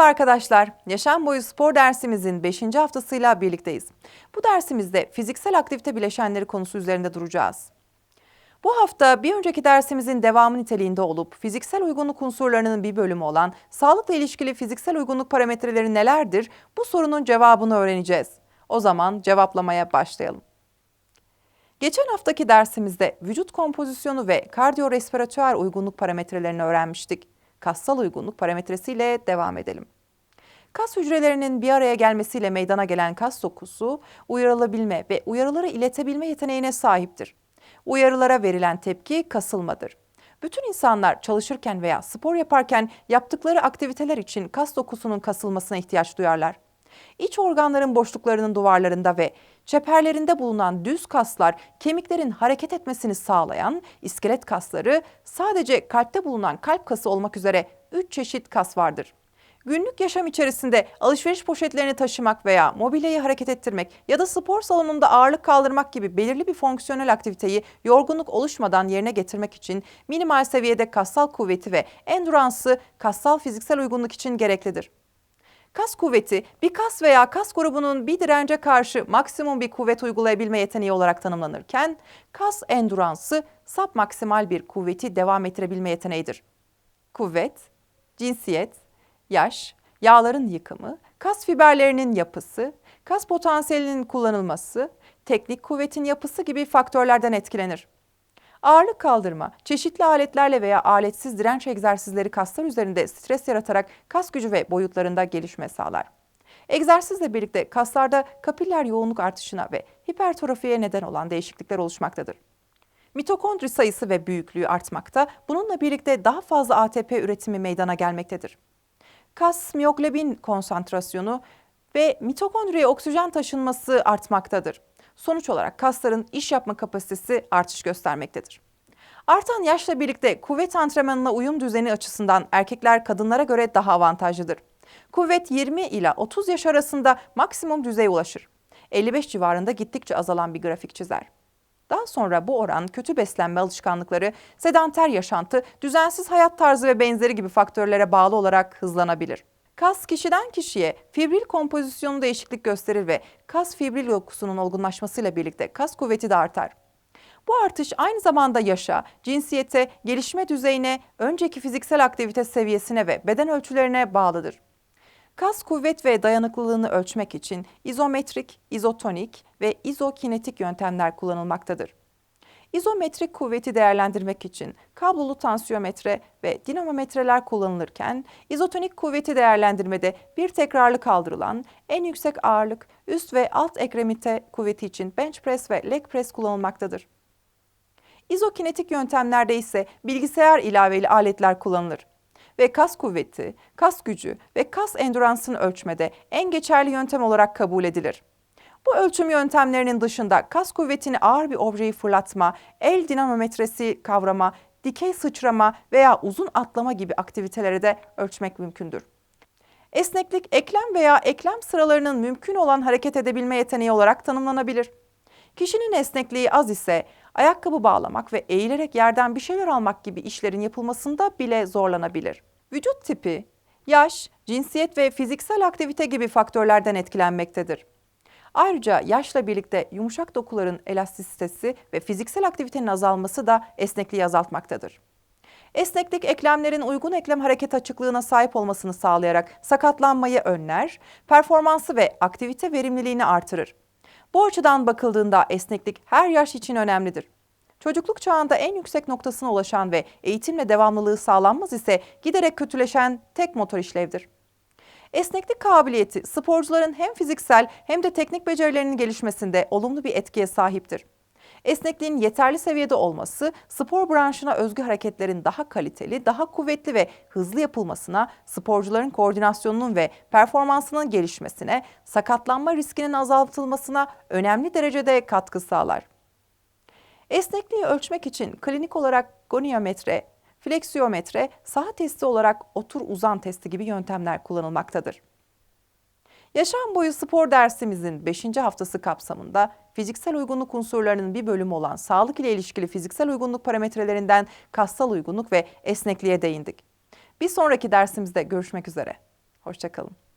Merhaba arkadaşlar. Yaşam boyu spor dersimizin 5. haftasıyla birlikteyiz. Bu dersimizde fiziksel aktivite bileşenleri konusu üzerinde duracağız. Bu hafta bir önceki dersimizin devamı niteliğinde olup fiziksel uygunluk unsurlarının bir bölümü olan sağlıkla ilişkili fiziksel uygunluk parametreleri nelerdir? Bu sorunun cevabını öğreneceğiz. O zaman cevaplamaya başlayalım. Geçen haftaki dersimizde vücut kompozisyonu ve kardiyorespiratör uygunluk parametrelerini öğrenmiştik. Kassal uygunluk parametresiyle devam edelim. Kas hücrelerinin bir araya gelmesiyle meydana gelen kas dokusu uyarılabilme ve uyarıları iletebilme yeteneğine sahiptir. Uyarılara verilen tepki kasılmadır. Bütün insanlar çalışırken veya spor yaparken yaptıkları aktiviteler için kas dokusunun kasılmasına ihtiyaç duyarlar. İç organların boşluklarının duvarlarında ve çeperlerinde bulunan düz kaslar kemiklerin hareket etmesini sağlayan iskelet kasları sadece kalpte bulunan kalp kası olmak üzere 3 çeşit kas vardır. Günlük yaşam içerisinde alışveriş poşetlerini taşımak veya mobilyayı hareket ettirmek ya da spor salonunda ağırlık kaldırmak gibi belirli bir fonksiyonel aktiviteyi yorgunluk oluşmadan yerine getirmek için minimal seviyede kassal kuvveti ve enduransı kassal fiziksel uygunluk için gereklidir. Kas kuvveti bir kas veya kas grubunun bir dirence karşı maksimum bir kuvvet uygulayabilme yeteneği olarak tanımlanırken kas enduransı submaksimal bir kuvveti devam ettirebilme yeteneğidir. Kuvvet, cinsiyet, yaş, yağların yıkımı, kas fiberlerinin yapısı, kas potansiyelinin kullanılması, teknik kuvvetin yapısı gibi faktörlerden etkilenir. Ağırlık kaldırma, çeşitli aletlerle veya aletsiz direnç egzersizleri kaslar üzerinde stres yaratarak kas gücü ve boyutlarında gelişme sağlar. Egzersizle birlikte kaslarda kapiller yoğunluk artışına ve hipertrofiye neden olan değişiklikler oluşmaktadır. Mitokondri sayısı ve büyüklüğü artmakta, bununla birlikte daha fazla ATP üretimi meydana gelmektedir. Kas miyoglobin konsantrasyonu ve mitokondriye oksijen taşınması artmaktadır. Sonuç olarak kasların iş yapma kapasitesi artış göstermektedir. Artan yaşla birlikte kuvvet antrenmanına uyum düzeni açısından erkekler kadınlara göre daha avantajlıdır. Kuvvet 20 ila 30 yaş arasında maksimum düzeye ulaşır. 55 civarında gittikçe azalan bir grafik çizer. Daha sonra bu oran kötü beslenme alışkanlıkları, sedanter yaşantı, düzensiz hayat tarzı ve benzeri gibi faktörlere bağlı olarak hızlanabilir. Kas kişiden kişiye fibril kompozisyonu değişiklik gösterir ve kas fibril dokusunun olgunlaşmasıyla birlikte kas kuvveti de artar. Bu artış aynı zamanda yaşa, cinsiyete, gelişme düzeyine, önceki fiziksel aktivite seviyesine ve beden ölçülerine bağlıdır. Kas kuvvet ve dayanıklılığını ölçmek için izometrik, izotonik ve izokinetik yöntemler kullanılmaktadır. İzometrik kuvveti değerlendirmek için kablolu tansiyometre ve dinamometreler kullanılırken izotonik kuvveti değerlendirmede bir tekrarlı kaldırılan en yüksek ağırlık üst ve alt ekremite kuvveti için bench press ve leg press kullanılmaktadır. İzokinetik yöntemlerde ise bilgisayar ilaveli aletler kullanılır ve kas kuvveti, kas gücü ve kas enduransını ölçmede en geçerli yöntem olarak kabul edilir. Bu ölçüm yöntemlerinin dışında kas kuvvetini ağır bir objeyi fırlatma, el dinamometresi kavrama, dikey sıçrama veya uzun atlama gibi aktiviteleri de ölçmek mümkündür. Esneklik eklem veya eklem sıralarının mümkün olan hareket edebilme yeteneği olarak tanımlanabilir. Kişinin esnekliği az ise ayakkabı bağlamak ve eğilerek yerden bir şeyler almak gibi işlerin yapılmasında bile zorlanabilir. Vücut tipi, yaş, cinsiyet ve fiziksel aktivite gibi faktörlerden etkilenmektedir. Ayrıca yaşla birlikte yumuşak dokuların elastisitesi ve fiziksel aktivitenin azalması da esnekliği azaltmaktadır. Esneklik eklemlerin uygun eklem hareket açıklığına sahip olmasını sağlayarak sakatlanmayı önler, performansı ve aktivite verimliliğini artırır. Bu açıdan bakıldığında esneklik her yaş için önemlidir. Çocukluk çağında en yüksek noktasına ulaşan ve eğitimle devamlılığı sağlanmaz ise giderek kötüleşen tek motor işlevdir. Esneklik kabiliyeti sporcuların hem fiziksel hem de teknik becerilerinin gelişmesinde olumlu bir etkiye sahiptir. Esnekliğin yeterli seviyede olması spor branşına özgü hareketlerin daha kaliteli, daha kuvvetli ve hızlı yapılmasına, sporcuların koordinasyonunun ve performansının gelişmesine, sakatlanma riskinin azaltılmasına önemli derecede katkı sağlar. Esnekliği ölçmek için klinik olarak goniometre, fleksiyometre, saha testi olarak otur uzan testi gibi yöntemler kullanılmaktadır. Yaşam boyu spor dersimizin 5. haftası kapsamında fiziksel uygunluk unsurlarının bir bölümü olan sağlık ile ilişkili fiziksel uygunluk parametrelerinden kassal uygunluk ve esnekliğe değindik. Bir sonraki dersimizde görüşmek üzere. Hoşçakalın.